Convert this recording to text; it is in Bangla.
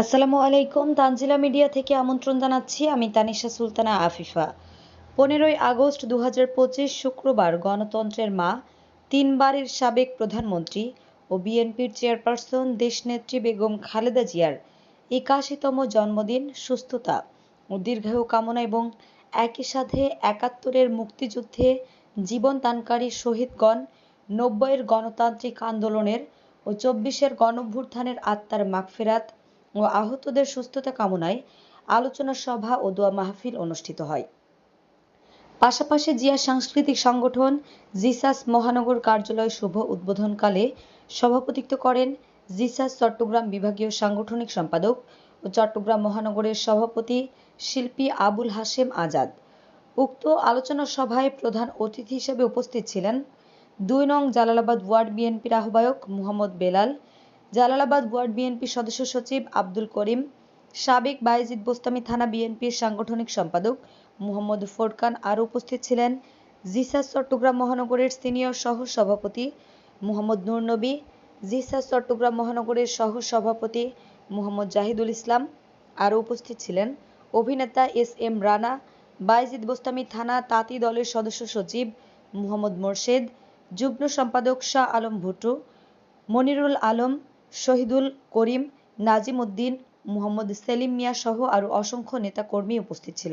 আসসালামু আলাইকুম, তানজিলা মিডিয়া থেকে আমন্ত্রণ জানাচ্ছি আমি তানিশা সুলতানা আফিফা। পনেরোই আগস্ট দুহাজার পঁচিশ শুক্রবার গণতন্ত্রের মা, তিনবারের সাবেক প্রধানমন্ত্রী ও বিএনপির চেয়ারপারসন দেশনেত্রী বেগম খালেদা জিয়ার একাশিতম জন্মদিন, সুস্থতা ও দীর্ঘায়ু কামনা এবং একই সাথে একাত্তরের মুক্তিযুদ্ধে জীবন দানকারী শহীদগণ, নব্বইয়ের গণতান্ত্রিক আন্দোলনের ও চব্বিশের গণভ্যুত্থানের আত্মার মাগফেরাত ও আহতদের সুস্থতা কামনায় আলোচনা সভা ও দোয়া মাহফিল অনুষ্ঠিত হয়। পাশাপাশি জিয়া সাংস্কৃতিক সংগঠন জিসাস মহানগর কার্যালয় শুভ উদ্বোধনকালে সভাপতিত্ব করেন জিসাস চট্টগ্রাম বিভাগীয় সাংগঠনিক সম্পাদক ও চট্টগ্রাম মহানগরের সভাপতি শিল্পী আবুল হাশেম আজাদ। উক্ত আলোচনা সভায় প্রধান অতিথি হিসেবে উপস্থিত ছিলেন দুই নং জালালাবাদ ওয়ার্ড বিএনপির আহ্বায়ক মোহাম্মদ বেলাল জালালাবাদ ওয়ার্ড বিএনপি সদস্য সচিব আব্দুল করিম, সাবেক বায়েজিদ বোস্তামি থানা বিএনপির সাংগঠনিক সম্পাদক মোহাম্মদ ফোরকান আরও উপস্থিত ছিলেন জিসাস চট্টগ্রাম মহানগরের সিনিয়র সহ সভাপতি মুহাম্মদ নূর নবী, জিসাস চট্টগ্রাম মহানগরের সহ সভাপতি মুহাম্মদ জাহিদুল ইসলাম, আরও উপস্থিত ছিলেন অভিনেতা এস এম রানা, বায়েজিদ বোস্তামি থানা তাঁতি দলের সদস্য সচিব মুহাম্মদ মোরশেদ, যুগ্ম সম্পাদক শাহ আলম ভুট্টু, মনিরুল আলম শহীদুল করিম নাজিম উদ্দিন মোহাম্মদ সেলিম মিয়া সহ আরও অসংখ্য নেতাকর্মী উপস্থিত ছিলেন।